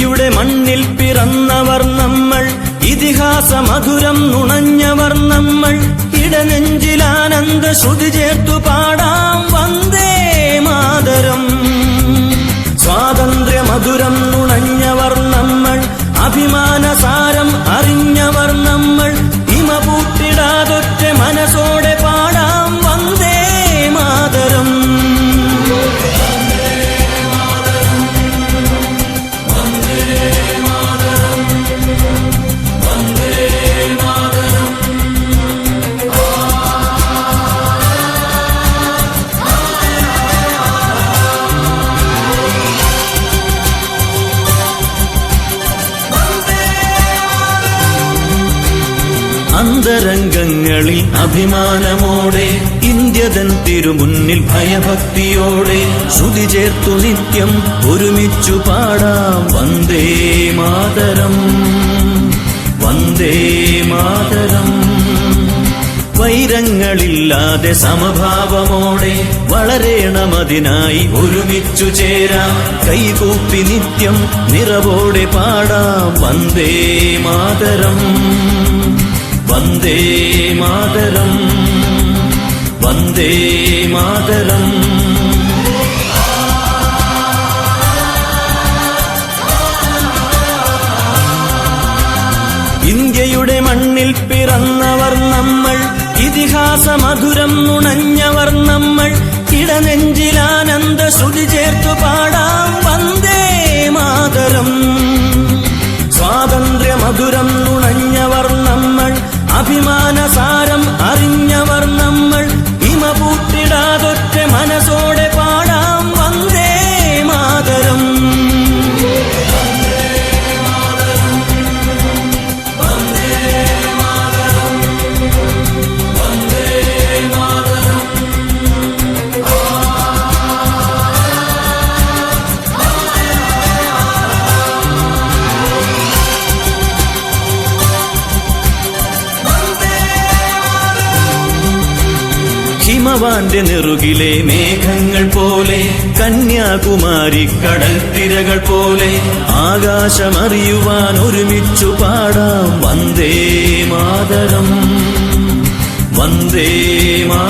ഇന്ത്യയുടെ മണ്ണിൽ പിറന്നവർ നമ്മൾ ഇതിഹാസ മധുരം നുണഞ്ഞവർ നമ്മൾ. ഇടനെഞ്ചിലാനന്ദ ശ്രുതി ചേർത്തു പാടാം വന്ദേ മാതരം. അന്തരംഗങ്ങളിൽ അഭിമാനമോടെ ഇന്ത്യതൻ തിരുമുന്നിൽ ഭയഭക്തിയോടെ ശ്രുതി ചേർത്തു നിത്യം ഒരുമിച്ചു പാടാം വന്ദേ മാതരം. വന്ദേ മാതരം. വൈരങ്ങളില്ലാതെ സമഭാവമോടെ വളരേണമതിനായി ഒരുമിച്ചു ചേരാം. കൈകൂപ്പി നിത്യം നിറവോടെ പാടാം വന്ദേ മാതരം. വന്ദേ മാതരം വന്ദേ മാതരം. ഇന്ത്യയുടെ മണ്ണിൽ പിറന്നവർ നമ്മൾ ഇതിഹാസ മധുരം നുണഞ്ഞവർ നമ്മൾ ഇടനെഞ്ചിലാനന്ദ ശ്രുതി ചേർത്തു പാടാം. വന്ദേ മാതരം. ഹിമവാന്റെ നെറുകിലെ മേഘങ്ങൾ പോലെ കന്യാകുമാരി കടൽ തിരകൾ പോലെ ആകാശമറിയുവാൻ ഒരുമിച്ചു പാടാം. വന്ദേ മാതരം. വന്ദേ മാ